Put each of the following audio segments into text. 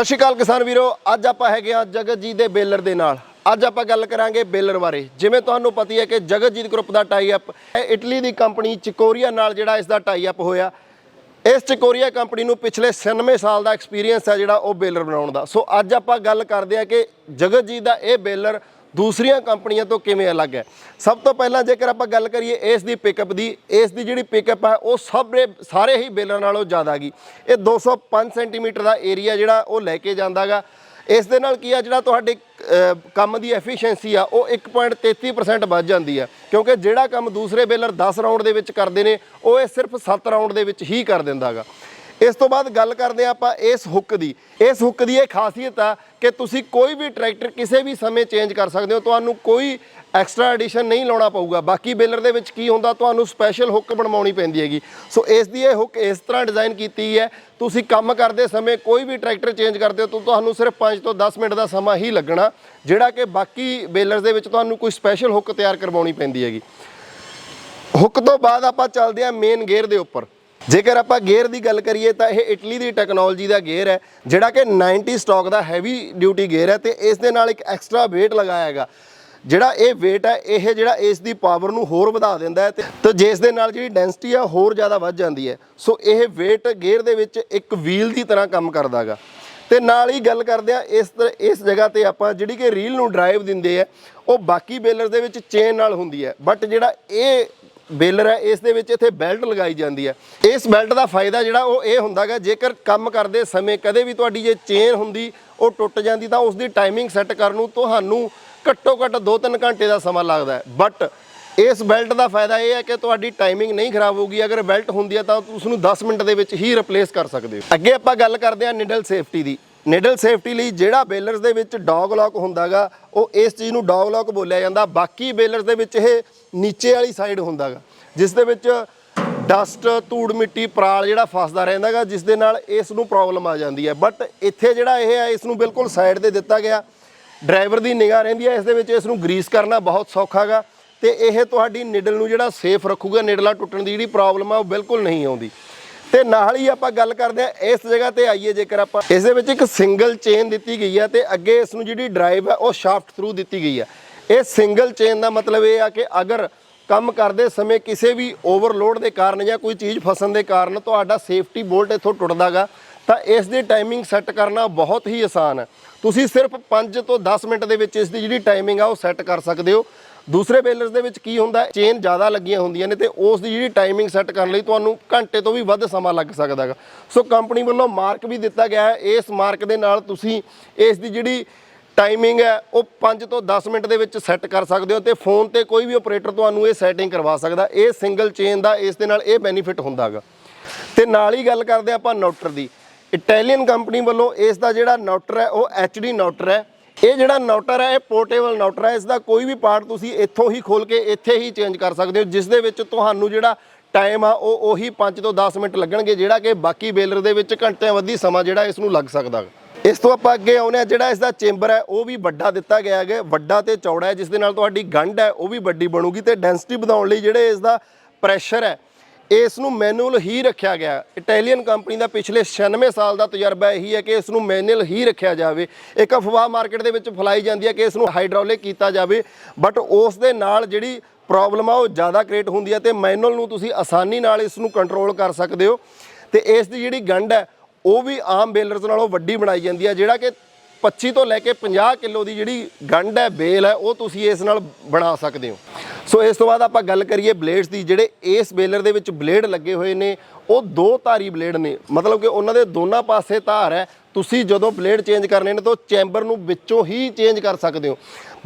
ਸਤਿ ਸ਼੍ਰੀ ਅਕਾਲ ਕਿਸਾਨ ਵੀਰੋ, ਅੱਜ ਆਪਾਂ ਹੈਗੇ ਆ ਜਗਤਜੀਤ ਦੇ ਬੇਲਰ ਦੇ ਨਾਲ। ਅੱਜ ਆਪਾਂ ਗੱਲ ਕਰਾਂਗੇ ਬੇਲਰ ਬਾਰੇ। ਜਿਵੇਂ ਤੁਹਾਨੂੰ ਪਤਾ ਹੈ ਕਿ ਜਗਤਜੀਤ ਗਰੁੱਪ ਦਾ ਟਾਈ ਅਪ ਇਟਲੀ ਦੀ ਕੰਪਨੀ ਚਿਕੋਰੀਆ ਨਾਲ ਜਿਹੜਾ ਇਸ ਦਾ ਟਾਈ ਅਪ ਹੋਇਆ। ਇਸ ਚਿਕੋਰੀਆ ਕੰਪਨੀ ਨੂੰ ਪਿਛਲੇ 96 ਸਾਲ ਦਾ ਐਕਸਪੀਰੀਅੰਸ ਹੈ ਜਿਹੜਾ ਉਹ ਬੇਲਰ ਬਣਾਉਣ ਦਾ। ਸੋ ਅੱਜ ਆਪਾਂ ਗੱਲ ਕਰਦੇ ਆ ਕਿ ਜਗਤਜੀਤ ਦਾ ਇਹ ਬੇਲਰ ਦੂਸਰੀਆਂ ਕੰਪਨੀਆਂ ਤੋਂ ਕਿਵੇਂ ਅਲੱਗ ਹੈ? ਸਭ ਤੋਂ ਪਹਿਲਾਂ ਜੇਕਰ ਆਪਾਂ ਗੱਲ ਕਰੀਏ ਇਸ ਦੀ ਪਿਕਅਪ ਦੀ, ਇਸ ਦੀ ਜਿਹੜੀ ਪਿਕਅਪ ਹੈ ਉਹ ਸਭਰੇ, ਸਾਰੇ ਹੀ ਬੇਲਰ ਨਾਲੋਂ ਜ਼ਿਆਦਾ ਗਈ ਇਹ 205 ਸੈਂਟੀਮੀਟਰ ਦਾ ਏਰੀਆ ਜਿਹੜਾ, ਉਹ ਲੈ ਕੇ ਜਾਂਦਾਗਾ ਇਸ ਦੇ ਨਾਲ ਕੀ ਆ, ਜਿਹੜਾ ਤੁਹਾਡੇ ਕੰਮ ਦੀ ਐਫੀਸ਼ੀਐਂਸੀ ਆ, ਉਹ 1.33% ਵੱਧ ਜਾਂਦੀ ਆ। ਕਿਉਂਕਿ ਜਿਹੜਾ ਕੰਮ ਦੂਸਰੇ ਬੇਲਰ 10 ਰਾਉਂਡ ਦੇ ਵਿੱਚ ਕਰਦੇ ਨੇ, ਉਹ ਇਹ ਸਿਰਫ 7 ਰਾਉਂਡ ਦੇ ਵਿੱਚ ਹੀ ਕਰ ਦਿੰਦਾਗਾ ਇਸ ਤੋਂ ਬਾਅਦ ਗੱਲ ਕਰਦੇ ਹਾਂ ਆਪਾਂ ਇਸ ਹੁੱਕ ਦੀ। ਇਸ ਹੁੱਕ ਦੀ ਇਹ ਖਾਸੀਅਤ ਆ ਕਿ ਤੁਸੀਂ ਕੋਈ ਵੀ ਟਰੈਕਟਰ ਕਿਸੇ ਵੀ ਸਮੇਂ ਚੇਂਜ ਕਰ ਸਕਦੇ ਹੋ। ਤੁਹਾਨੂੰ ਕੋਈ ਐਕਸਟਰਾ ਐਡੀਸ਼ਨ ਨਹੀਂ ਲਾਉਣਾ ਪਊਗਾ। ਬਾਕੀ ਬੇਲਰ ਦੇ ਵਿੱਚ ਕੀ ਹੁੰਦਾ, ਤੁਹਾਨੂੰ ਸਪੈਸ਼ਲ ਹੁੱਕ ਬਣਵਾਉਣੀ ਪੈਂਦੀ ਹੈਗੀ। ਸੋ ਇਸ ਦੀ ਇਹ ਹੁੱਕ ਇਸ ਤਰ੍ਹਾਂ ਡਿਜ਼ਾਈਨ ਕੀਤੀ ਹੈ। ਤੁਸੀਂ ਕੰਮ ਕਰਦੇ ਸਮੇਂ ਕੋਈ ਵੀ ਟਰੈਕਟਰ ਚੇਂਜ ਕਰਦੇ ਹੋ ਤਾਂ ਤੁਹਾਨੂੰ ਸਿਰਫ 5 ਤੋਂ 10 ਮਿੰਟ ਦਾ ਸਮਾਂ ਹੀ ਲੱਗਣਾ, ਜਿਹੜਾ ਕਿ ਬਾਕੀ ਬੇਲਰਸ ਦੇ ਵਿੱਚ ਤੁਹਾਨੂੰ ਕੋਈ ਸਪੈਸ਼ਲ ਹੁੱਕ ਤਿਆਰ ਕਰਵਾਉਣੀ ਪੈਂਦੀ ਹੈਗੀ। ਹੁੱਕ ਤੋਂ ਬਾਅਦ ਆਪਾਂ ਚੱਲਦੇ ਹਾਂ ਮੇਨ ਗੇਅਰ ਦੇ ਉੱਪਰ। ਜੇਕਰ ਆਪਾਂ ਗੇਅਰ ਦੀ ਗੱਲ ਕਰੀਏ ਤਾਂ ਇਹ ਇਟਲੀ ਦੀ ਟੈਕਨੋਲੋਜੀ ਦਾ ਗੇਅਰ ਹੈ, ਜਿਹੜਾ ਕਿ 90 ਸਟਾਕ ਦਾ ਹੈਵੀ ਡਿਊਟੀ ਗੇਅਰ ਹੈ ਤੇ ਇਸ ਦੇ ਨਾਲ ਇੱਕ ਐਕਸਟਰਾ weight ਲਗਾਇਆ ਹੈਗਾ। ਜਿਹੜਾ ਇਹ weight ਹੈ, ਇਹ ਜਿਹੜਾ ਇਸ ਦੀ ਪਾਵਰ ਨੂੰ ਹੋਰ ਵਧਾ ਦਿੰਦਾ ਹੈ ਤੇ ਜਿਸ ਦੇ ਨਾਲ ਜਿਹੜੀ ਡੈਂਸਿਟੀ ਆ, ਹੋਰ ਜ਼ਿਆਦਾ ਵੱਧ ਜਾਂਦੀ ਹੈ। ਸੋ ਇਹ weight ਗੇਅਰ ਦੇ ਵਿੱਚ ਇੱਕ ਵੀਲ ਦੀ ਤਰ੍ਹਾਂ ਕੰਮ ਕਰਦਾ ਹੈਗਾ। ਤੇ ਨਾਲ ਹੀ ਗੱਲ ਕਰਦੇ ਆ ਇਸ ਤਰ੍ਹਾਂ ਇਸ ਜਗ੍ਹਾ ਤੇ ਆਪਾਂ ਜਿਹੜੀ ਕਿ ਰੀਲ ਨੂੰ ਡਰਾਈਵ ਦਿੰਦੇ ਆ, ਉਹ ਬਾਕੀ ਬੇਲਰ ਦੇ ਵਿੱਚ ਚੇਨ ਨਾਲ ਹੁੰਦੀ ਹੈ। ਬਟ ਜਿਹੜਾ ਇਹ ਬੇਲਰ ਹੈ, ਇਸ ਦੇ ਵਿੱਚ ਇੱਥੇ ਬੈਲਟ ਲਗਾਈ ਜਾਂਦੀ ਹੈ। ਇਸ ਬੈਲਟ ਦਾ ਫਾਇਦਾ ਜਿਹੜਾ ਉਹ ਇਹ ਹੁੰਦਾਗਾ, ਜੇਕਰ ਕੰਮ ਕਰਦੇ ਸਮੇਂ ਕਦੇ ਵੀ ਤੁਹਾਡੀ ਜੇ ਚੇਨ ਹੁੰਦੀ, ਉਹ ਟੁੱਟ ਜਾਂਦੀ, ਤਾਂ ਉਸ ਦੀ ਟਾਈਮਿੰਗ ਸੈੱਟ ਕਰਨ ਨੂੰ ਤੁਹਾਨੂੰ ਘੱਟੋ ਘੱਟ 2-3 ਘੰਟੇ ਦਾ ਸਮਾਂ ਲੱਗਦਾ ਹੈ। ਬਟ ਇਸ ਬੈਲਟ ਦਾ ਫਾਇਦਾ ਇਹ ਹੈ ਕਿ ਤੁਹਾਡੀ ਟਾਈਮਿੰਗ ਨਹੀਂ ਖਰਾਬ ਹੋਊਗੀ। ਅਗਰ ਬੈਲਟ ਹੁੰਦੀ ਹੈ, ਤਾਂ ਉਸ ਨੂੰ 10 ਮਿੰਟ ਦੇ ਵਿੱਚ ਹੀ ਰਿਪਲੇਸ ਕਰ ਸਕਦੇ ਹੋ। ਅੱਗੇ ਆਪਾਂ ਗੱਲ ਕਰਦੇ ਹਾਂ ਨਿਡਲ ਸੇਫਟੀ ਦੀ। ਨਿਡਲ ਸੇਫਟੀ ਲਈ ਜਿਹੜਾ ਬੇਲਰਸ ਦੇ ਵਿੱਚ ਡੌਗ ਲੌਕ ਹੁੰਦਾਗਾ, ਉਹ ਇਸ ਚੀਜ਼ ਨੂੰ ਡੌਗ ਲੌਕ ਬੋਲਿਆ ਜਾਂਦਾ। ਬਾਕੀ ਬੇਲਰਸ ਦੇ ਵਿੱਚ ਇਹ ਨੀਚੇ ਵਾਲੀ ਸਾਈਡ ਹੁੰਦਾਗਾ, ਜਿਸ ਦੇ ਵਿੱਚ ਡਸਟ, ਧੂੜ ਮਿੱਟੀ, ਪਰਾਲ ਜਿਹੜਾ ਫਸਦਾ ਰਹਿੰਦਾਗਾ, ਜਿਸ ਦੇ ਨਾਲ ਇਸ ਨੂੰ ਪ੍ਰੋਬਲਮ ਆ ਜਾਂਦੀ ਹੈ। ਬਟ ਇੱਥੇ ਜਿਹੜਾ ਇਹ ਹੈ, ਇਸ ਨੂੰ ਬਿਲਕੁਲ ਸਾਈਡ ਤੇ ਦਿੱਤਾ ਗਿਆ। ਡਰਾਈਵਰ ਦੀ ਨਿਗਾਹ ਰਹਿੰਦੀ ਹੈ, ਇਸ ਦੇ ਵਿੱਚ ਇਸ ਨੂੰ ਗਰੀਸ ਕਰਨਾ ਬਹੁਤ ਸੌਖਾ ਗਾ ਤੇ ਇਹ ਤੁਹਾਡੀ ਨਿਡਲ ਨੂੰ ਜਿਹੜਾ ਸੇਫ ਰੱਖੂਗਾ, ਨਿਡਲਾਂ ਟੁੱਟਣ ਦੀ ਜਿਹੜੀ ਪ੍ਰੋਬਲਮ ਆ, ਉਹ ਬਿਲਕੁਲ ਨਹੀਂ ਆਉਂਦੀ। ਤੇ ਨਾਲ ਹੀ ਆਪਾਂ ਗੱਲ ਕਰਦੇ ਆ ਇਸ ਜਗ੍ਹਾ ਤੇ ਆਈਏ, ਜੇਕਰ ਆਪਾਂ ਇਸ ਦੇ ਵਿੱਚ ਇੱਕ ਸਿੰਗਲ ਚੇਨ ਦਿੱਤੀ ਗਈ ਹੈ ਤੇ ਅੱਗੇ ਇਸ ਨੂੰ ਜਿਹੜੀ ਡਰਾਈਵ ਹੈ ਉਹ ਸ਼ਾਫਟ ਥਰੂ ਦਿੱਤੀ ਗਈ ਹੈ। ਇਹ ਸਿੰਗਲ ਚੇਨ ਦਾ ਮਤਲਬ ਇਹ ਆ ਕਿ ਅਗਰ ਕੰਮ ਕਰਦੇ ਸਮੇਂ ਕਿਸੇ ਵੀ ਓਵਰਲੋਡ ਦੇ ਕਾਰਨ ਜਾਂ ਕੋਈ ਚੀਜ਼ ਫਸਣ ਦੇ ਕਾਰਨ ਤੁਹਾਡਾ ਸੇਫਟੀ ਬੋਲਟ ਇੱਥੋਂ ਟੁੱਟਦਾਗਾ, ਤਾਂ ਇਸ ਦੀ ਟਾਈਮਿੰਗ ਸੈੱਟ ਕਰਨਾ ਬਹੁਤ ਹੀ ਆਸਾਨ ਹੈ। ਤੁਸੀਂ ਸਿਰਫ 5 ਤੋਂ 10 ਮਿੰਟ ਦੇ ਵਿੱਚ ਇਸ ਦੀ ਜਿਹੜੀ ਟਾਈਮਿੰਗ ਆ ਉਹ ਸੈੱਟ ਕਰ ਸਕਦੇ ਹੋ। ਦੂਸਰੇ ਬੇਲਰਸ ਦੇ ਵਿੱਚ ਕੀ ਹੁੰਦਾ, ਚੇਨ ਜ਼ਿਆਦਾ ਲੱਗੀਆਂ ਹੁੰਦੀਆਂ ਨੇ ਤੇ ਉਸ ਦੀ ਜਿਹੜੀ ਟਾਈਮਿੰਗ ਸੈੱਟ ਕਰਨ ਲਈ ਤੁਹਾਨੂੰ ਘੰਟੇ ਤੋਂ ਵੀ ਵੱਧ ਸਮਾਂ ਲੱਗ ਸਕਦਾ ਹੈਗਾ। ਸੋ ਕੰਪਨੀ ਵੱਲੋਂ ਮਾਰਕ ਵੀ ਦਿੱਤਾ ਗਿਆ ਹੈ। ਇਸ ਮਾਰਕ ਦੇ ਨਾਲ ਤੁਸੀਂ ਇਸ ਦੀ ਜਿਹੜੀ ਟਾਈਮਿੰਗ ਹੈ, ਉਹ 5 ਤੋਂ 10 ਮਿੰਟ ਦੇ ਵਿੱਚ ਸੈੱਟ ਕਰ ਸਕਦੇ ਹੋ ਤੇ ਫੋਨ ਤੇ ਕੋਈ ਵੀ ਆਪਰੇਟਰ ਤੁਹਾਨੂੰ ਇਹ ਸੈਟਿੰਗ ਕਰਵਾ ਸਕਦਾ। ਇਹ ਸਿੰਗਲ ਚੇਨ ਦਾ ਇਸ ਦੇ ਨਾਲ ਇਹ ਬੈਨੀਫਿਟ ਹੁੰਦਾ ਹੈਗਾ। ਤੇ ਨਾਲ ਹੀ ਗੱਲ ਕਰਦੇ ਆਪਾਂ ਨੋਟਰ ਦੀ। ਇਟਾਲੀਅਨ ਕੰਪਨੀ ਵੱਲੋਂ ਇਸ ਦਾ ਜਿਹੜਾ ਨੋਟਰ ਹੈ, ਉਹ HD ਨੋਟਰ ਹੈ। ਇਹ ਜਿਹੜਾ ਨੋਟਰ ਹੈ, ਇਹ ਪੋਰਟੇਬਲ ਨੋਟਰ ਹੈ। ਇਸ ਦਾ ਕੋਈ ਵੀ ਪਾਰਟ ਤੁਸੀਂ ਇੱਥੋਂ ਹੀ ਖੋਲ ਕੇ ਇੱਥੇ ਹੀ ਚੇਂਜ ਕਰ ਸਕਦੇ ਹੋ, ਜਿਸ ਦੇ ਵਿੱਚ ਤੁਹਾਨੂੰ ਜਿਹੜਾ ਟਾਈਮ ਆ, ਉਹ ਉਹੀ 5 ਤੋਂ 10 ਮਿੰਟ ਲੱਗਣਗੇ, ਜਿਹੜਾ ਕਿ ਬਾਕੀ ਬੇਲਰ ਦੇ ਵਿੱਚ ਘੰਟਿਆਂ ਵੱਧੀ ਸਮਾਂ ਜਿਹੜਾ ਇਸ ਨੂੰ ਲੱਗ ਸਕਦਾ। ਇਸ ਤੋਂ ਆਪਾਂ ਅੱਗੇ ਆਉਂਦੇ ਆ ਜਿਹੜਾ ਇਸ ਦਾ ਚੇਂਬਰ ਹੈ, ਉਹ ਵੀ ਵੱਡਾ ਦਿੱਤਾ ਗਿਆ ਹੈ ਵੱਡਾ ਤੇ ਚੌੜਾ ਹੈ, ਜਿਸ ਦੇ ਨਾਲ ਤੁਹਾਡੀ ਗੰਢ ਹੈ, ਉਹ ਵੀ ਵੱਡੀ ਬਣੂਗੀ ਤੇ ਡੈਂਸਿਟੀ ਵਧਾਉਣ ਲਈ ਜਿਹੜੇ ਇਸ ਦਾ ਪ੍ਰੈਸ਼ਰ ਹੈ ਇਸ ਨੂੰ ਮੈਨੂਅਲ ਹੀ ਰੱਖਿਆ ਗਿਆ। ਇਟਾਲੀਅਨ ਕੰਪਨੀ ਦਾ ਪਿਛਲੇ 96 ਸਾਲ ਦਾ ਤਜਰਬਾ ਇਹੀ ਹੈ ਕਿ ਇਸ ਨੂੰ ਮੈਨੂਅਲ ਹੀ ਰੱਖਿਆ ਜਾਵੇ। ਇੱਕ ਅਫਵਾਹ ਮਾਰਕੀਟ ਦੇ ਵਿੱਚ ਫੈਲਾਈ ਜਾਂਦੀ ਹੈ ਕਿ ਇਸ ਨੂੰ ਹਾਈਡ੍ਰੋਲਿਕ ਕੀਤਾ ਜਾਵੇ। ਬਟ ਉਸ ਦੇ ਨਾਲ ਜਿਹੜੀ ਪ੍ਰੋਬਲਮ ਆ, ਉਹ ਜ਼ਿਆਦਾ ਕ੍ਰੀਏਟ ਹੁੰਦੀ ਹੈ ਤੇ ਮੈਨੂਅਲ ਨੂੰ ਤੁਸੀਂ ਆਸਾਨੀ ਨਾਲ ਇਸ ਨੂੰ ਕੰਟਰੋਲ ਕਰ ਸਕਦੇ ਹੋ। ਤੇ ਇਸ ਦੀ ਜਿਹੜੀ ਗੰਢ ਹੈ, ਉਹ ਵੀ ਆਮ ਬੇਲਰਸ ਨਾਲੋਂ ਵੱਡੀ ਬਣਾਈ ਜਾਂਦੀ ਹੈ, ਜਿਹੜਾ ਕਿ 25 ਤੋਂ ਲੈ ਕੇ 50 ਕਿਲੋ ਦੀ ਜਿਹੜੀ ਗੰਢ ਹੈ, ਬੇਲ ਹੈ, ਉਹ ਤੁਸੀਂ ਇਸ ਨਾਲ ਬਣਾ ਸਕਦੇ ਹੋ। ਸੋ ਇਸ ਤੋਂ ਬਾਅਦ ਆਪਾਂ ਗੱਲ ਕਰੀਏ ਬਲੇਡਸ ਦੀ, ਜਿਹੜੇ ਇਸ ਬੇਲਰ ਦੇ ਵਿੱਚ ਬਲੇਡ ਲੱਗੇ ਹੋਏ ਨੇ, ਉਹ ਦੋ ਧਾਰੀ ਬਲੇਡ ਨੇ। ਮਤਲਬ ਕਿ ਉਹਨਾਂ ਦੇ ਦੋਨਾਂ ਪਾਸੇ ਧਾਰ ਹੈ। ਤੁਸੀਂ ਜਦੋਂ ਬਲੇਡ ਚੇਂਜ ਕਰਨੇ ਨੇ ਤਾਂ ਚੈਂਬਰ ਨੂੰ ਵਿੱਚੋਂ ਹੀ ਚੇਂਜ ਕਰ ਸਕਦੇ ਹੋ।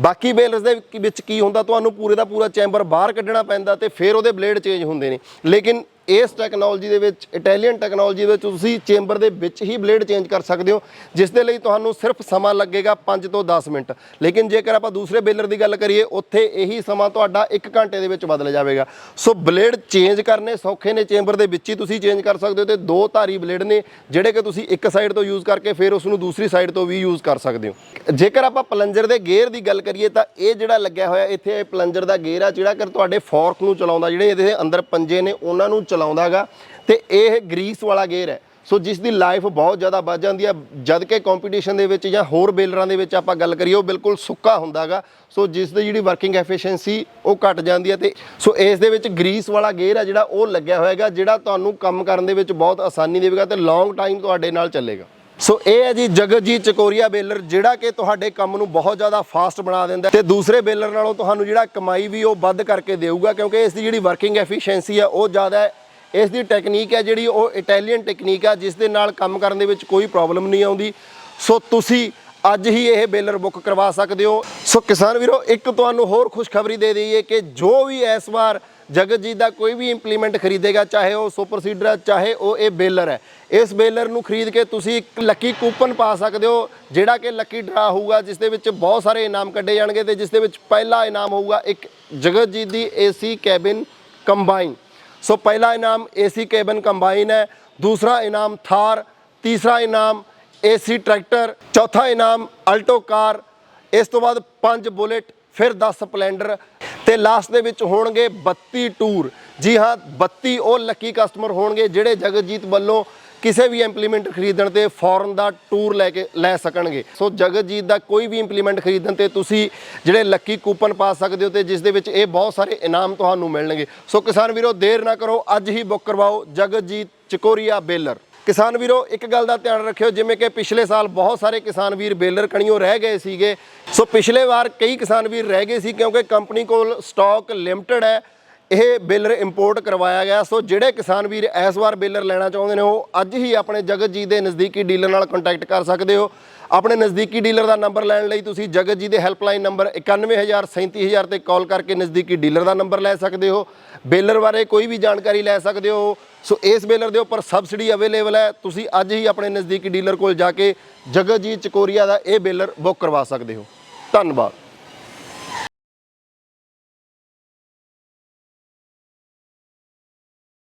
ਬਾਕੀ ਬੇਲਰਸ ਦੇ ਵਿੱਚ ਕੀ ਹੁੰਦਾ, ਤੁਹਾਨੂੰ ਪੂਰੇ ਦਾ ਪੂਰਾ ਚੈਂਬਰ ਬਾਹਰ ਕੱਢਣਾ ਪੈਂਦਾ ਤੇ ਫਿਰ ਉਹਦੇ ਬਲੇਡ ਚੇਂਜ ਹੁੰਦੇ ਨੇ। ਲੇਕਿਨ ਇਸ ਟੈਕਨੋਲੋਜੀ ਦੇ ਵਿੱਚ ਇਟਾਲੀਅਨ ਟੈਕਨੋਲੋਜੀ ਦੇ ਵਿੱਚ ਤੁਸੀਂ ਚੇਂਬਰ ਦੇ ਵਿੱਚ ਹੀ ਬਲੇਡ ਚੇਂਜ ਕਰ ਸਕਦੇ ਹੋ, ਜਿਸ ਦੇ ਲਈ ਤੁਹਾਨੂੰ ਸਿਰਫ ਸਮਾਂ ਲੱਗੇਗਾ 5 ਤੋਂ 10 ਮਿੰਟ। ਲੇਕਿਨ ਜੇਕਰ ਆਪਾਂ ਦੂਸਰੇ ਬੇਲਰ ਦੀ ਗੱਲ ਕਰੀਏ, ਉੱਥੇ ਇਹੀ ਸਮਾਂ ਤੁਹਾਡਾ 1 ਘੰਟੇ ਦੇ ਵਿੱਚ ਬਦਲ ਜਾਵੇਗਾ। ਸੋ ਬਲੇਡ ਚੇਂਜ ਕਰਨੇ ਸੌਖੇ ਨੇ ਚੈਂਬਰ ਦੇ ਵਿੱਚ ਹੀ ਤੁਸੀਂ ਚੇਂਜ ਕਰ ਸਕਦੇ ਹੋ ਤੇ ਦੋ ਧਾਰੀ ਬਲੇਡ ਨੇ, ਜਿਹੜੇ ਕਿ ਤੁਸੀਂ ਇੱਕ ਸਾਈਡ ਤੋਂ ਯੂਜ਼ ਕਰਕੇ ਫਿਰ ਉਸ ਨੂੰ ਦੂਸਰੀ ਸਾਈਡ ਤੋਂ ਵੀ ਯੂਜ਼ ਕਰ ਸਕਦੇ ਹੋ। ਜੇਕਰ ਆਪਾਂ ਪਲੰਜਰ ਦੇ ਗੇਅਰ ਦੀ ਗੱਲ ਕਰੀਏ ਤਾਂ ਇਹ ਜਿਹੜਾ ਲੱਗਿਆ ਹੋਇਆ ਇੱਥੇ ਇਹ ਪਲੰਜਰ ਦਾ ਗੇਅਰ ਆ, ਜਿਹੜਾ ਕਿ ਤੁਹਾਡੇ ਫੋਰਕ ਨੂੰ ਚਲਾਉਂਦਾ, ਜਿਹੜੇ ਇਹਦੇ ਅੰਦਰ ਪੰਜੇ ਨੇ, ਉਹਨਾਂ ਨੂੰ ਚਲਾਉਂਦਾਗਾ ਤੇ ਇਹ ਗਰੀਸ ਵਾਲਾ ਗੇਅਰ ਹੈ। ਸੋ ਜਿਸ ਦੀ ਲਾਈਫ ਬਹੁਤ ਜ਼ਿਆਦਾ ਵੱਧ ਜਾਂਦੀ ਹੈ, ਜਦ ਕਿ ਕੰਪੀਟੀਸ਼ਨ ਦੇ ਵਿੱਚ ਜਾਂ ਹੋਰ ਬੇਲਰਾਂ ਦੇ ਵਿੱਚ ਆਪਾਂ ਗੱਲ ਕਰੀਏ, ਉਹ ਬਿਲਕੁਲ ਸੁੱਕਾ ਹੁੰਦਾਗਾ। ਸੋ ਜਿਸ ਦੀ ਜਿਹੜੀ ਵਰਕਿੰਗ ਐਫੀਸ਼ੀਐਂਸੀ ਉਹ ਘਟ ਜਾਂਦੀ ਹੈ ਤੇ ਸੋ ਇਸ ਦੇ ਵਿੱਚ ਗਰੀਸ ਵਾਲਾ ਗੇਅਰ ਹੈ ਜਿਹੜਾ, ਉਹ ਲੱਗਿਆ ਹੋਏਗਾ ਜਿਹੜਾ ਤੁਹਾਨੂੰ ਕੰਮ ਕਰਨ ਦੇ ਵਿੱਚ ਬਹੁਤ ਆਸਾਨੀ ਦੇਵੇਗਾ ਤੇ ਲੌਂਗ ਟਾਈਮ ਤੁਹਾਡੇ ਨਾਲ ਚੱਲੇਗਾ। ਸੋ ਇਹ ਹੈ ਜੀ ਜਗਤਜੀਤ ਚਕੋਰੀਆ ਬੇਲਰ ਜਿਹੜਾ ਕਿ ਤੁਹਾਡੇ ਕੰਮ ਨੂੰ ਬਹੁਤ ਜ਼ਿਆਦਾ ਫਾਸਟ ਬਣਾ ਦਿੰਦਾ ਹੈ ਤੇ ਦੂਸਰੇ ਬੇਲਰ ਨਾਲੋਂ ਤੁਹਾਨੂੰ ਜਿਹੜਾ ਕਮਾਈ ਵੀ ਉਹ ਵੱਧ ਕਰਕੇ ਦੇਊਗਾ, ਕਿਉਂਕਿ ਇਸ ਦੀ ਜਿਹੜੀ ਵਰਕਿੰਗ ਐਫੀਸ਼ੀਐਂਸੀ ਹੈ, ਉਹ ਜ਼ਿਆਦਾ ਹੈ। ਇਸ ਦੀ ਟੈਕਨੀਕ ਹੈ ਜਿਹੜੀ ਉਹ ਇਟਾਲੀਅਨ ਟੈਕਨੀਕ ਆ, ਜਿਸ ਦੇ ਨਾਲ ਕੰਮ ਕਰਨ ਦੇ ਵਿੱਚ ਕੋਈ ਪ੍ਰੋਬਲਮ ਨਹੀਂ ਆਉਂਦੀ। ਸੋ ਤੁਸੀਂ ਅੱਜ ਹੀ ਇਹ ਬੇਲਰ ਬੁੱਕ ਕਰਵਾ ਸਕਦੇ ਹੋ। ਸੋ ਕਿਸਾਨ ਵੀਰੋ, ਇੱਕ ਤੁਹਾਨੂੰ ਹੋਰ ਖੁਸ਼ਖਬਰੀ ਦੇ ਦਈਏ ਕਿ ਜੋ ਵੀ ਇਸ ਵਾਰ ਜਗਤਜੀਤ ਦਾ ਕੋਈ ਵੀ ਇੰਪਲੀਮੈਂਟ ਖਰੀਦੇਗਾ, ਚਾਹੇ ਉਹ ਸੁਪਰ ਸੀਡਰ ਹੈ, ਚਾਹੇ ਉਹ ਇਹ ਬੇਲਰ ਹੈ, ਇਸ ਬੇਲਰ ਨੂੰ ਖਰੀਦ ਕੇ ਤੁਸੀਂ ਇੱਕ ਲੱਕੀ ਕੂਪਨ ਪਾ ਸਕਦੇ ਹੋ, ਜਿਹੜਾ ਕਿ ਲੱਕੀ ਡਰਾ ਹੋਊਗਾ, ਜਿਸ ਦੇ ਵਿੱਚ ਬਹੁਤ ਸਾਰੇ ਇਨਾਮ ਕੱਢੇ ਜਾਣਗੇ ਤੇ ਜਿਸ ਦੇ ਵਿੱਚ ਪਹਿਲਾ ਇਨਾਮ ਹੋਊਗਾ ਇੱਕ ਜਗਤਜੀਤ ਦੀ ਏਸੀ ਕੈਬਿਨ ਕੰਬਾਈਨ ਸੋ ਪਹਿਲਾ ਇਨਾਮ ਏਸੀ ਕੈਬਨ ਕੰਬਾਈਨ ਹੈ, ਦੂਸਰਾ ਇਨਾਮ ਥਾਰ, ਤੀਸਰਾ ਇਨਾਮ ਏਸੀ ਟਰੈਕਟਰ, ਚੌਥਾ ਇਨਾਮ ਅਲਟੋ ਕਾਰ, ਇਸ ਤੋਂ ਬਾਅਦ 5 ਬੁਲੇਟ, ਫਿਰ 10 ਸਪਲੈਂਡਰ ਤੇ ਲਾਸਟ ਦੇ ਵਿੱਚ ਹੋਣਗੇ 32 ਟੂਰ। ਜੀ ਹਾਂ 32 ਉਹ ਲੱਕੀ ਕਸਟਮਰ ਹੋਣਗੇ ਜਿਹੜੇ ਜਗਤਜੀਤ ਵੱਲੋਂ ਕਿਸੇ ਵੀ ਇੰਪਲੀਮੈਂਟ ਖਰੀਦਣ ਤੇ ਫੌਰਨ ਦਾ ਟੂਰ ਲੈ ਕੇ, ਲੈ ਸਕਣਗੇ। ਸੋ ਜਗਤਜੀਤ ਦਾ ਕੋਈ ਵੀ ਇੰਪਲੀਮੈਂਟ ਖਰੀਦਣ ਤੇ ਤੁਸੀਂ ਜਿਹੜੇ ਲੱਕੀ ਕੂਪਨ ਪਾ ਸਕਦੇ ਹੋ ਤੇ ਜਿਸ ਦੇ ਵਿੱਚ ਇਹ ਬਹੁਤ ਸਾਰੇ ਇਨਾਮ ਤੁਹਾਨੂੰ ਮਿਲਣਗੇ। ਸੋ ਕਿਸਾਨ ਵੀਰੋ, ਦੇਰ ਨਾ ਕਰੋ, ਅੱਜ ਹੀ ਬੁੱਕ ਕਰਵਾਓ ਜਗਤਜੀਤ ਚਕੋਰੀਆ ਬੇਲਰ। ਕਿਸਾਨ ਵੀਰੋ, ਇੱਕ ਗੱਲ ਦਾ ਧਿਆਨ ਰੱਖਿਓ, ਜਿਵੇਂ ਕਿ ਪਿਛਲੇ ਸਾਲ ਬਹੁਤ ਸਾਰੇ ਕਿਸਾਨ ਵੀਰ ਬੇਲਰ ਕਣੀਓ ਰਹਿ ਗਏ ਸੀਗੇ। ਸੋ ਪਿਛਲੇ ਵਾਰ ਕਈ ਕਿਸਾਨ ਵੀਰ ਰਹਿ ਗਏ ਸੀ ਕਿਉਂਕਿ ਕੰਪਨੀ ਕੋਲ ਸਟਾਕ ਲਿਮਟਿਡ ਹੈ। ਇਹ ਬੇਲਰ ਇੰਪੋਰਟ ਕਰਵਾਇਆ ਗਿਆ। ਸੋ ਜਿਹੜੇ ਕਿਸਾਨ ਵੀਰ ਇਸ ਵਾਰ ਬੇਲਰ ਲੈਣਾ ਚਾਹੁੰਦੇ ਨੇ, ਉਹ ਅੱਜ ਹੀ ਆਪਣੇ ਜਗਤ ਜੀ ਦੇ ਨਜ਼ਦੀਕੀ ਡੀਲਰ ਨਾਲ ਕੰਟੈਕਟ ਕਰ ਸਕਦੇ ਹੋ। ਆਪਣੇ ਨਜ਼ਦੀਕੀ ਡੀਲਰ ਦਾ ਨੰਬਰ ਲੈਣ ਲਈ ਤੁਸੀਂ ਜਗਤ ਜੀ ਦੇ ਹੈਲਪਲਾਈਨ ਨੰਬਰ 91000 37000 ਤੇ ਕਾਲ ਕਰਕੇ ਨਜ਼ਦੀਕੀ ਡੀਲਰ ਦਾ ਨੰਬਰ ਲੈ ਸਕਦੇ ਹੋ। ਬੇਲਰ ਬਾਰੇ ਕੋਈ ਵੀ ਜਾਣਕਾਰੀ ਲੈ ਸਕਦੇ ਹੋ। ਸੋ ਇਸ ਬੇਲਰ ਦੇ ਉੱਪਰ ਸਬਸਿਡੀ ਅਵੇਲੇਬਲ ਹੈ। ਤੁਸੀਂ ਅੱਜ ਹੀ ਆਪਣੇ ਨਜ਼ਦੀਕੀ ਡੀਲਰ ਕੋਲ ਜਾ ਕੇ ਜਗਤ ਜੀ ਚਕੋਰੀਆ ਦਾ ਇਹ ਬੇਲਰ ਬੁੱਕ ਕਰਵਾ ਸਕਦੇ ਹੋ। ਧੰਨਵਾਦ।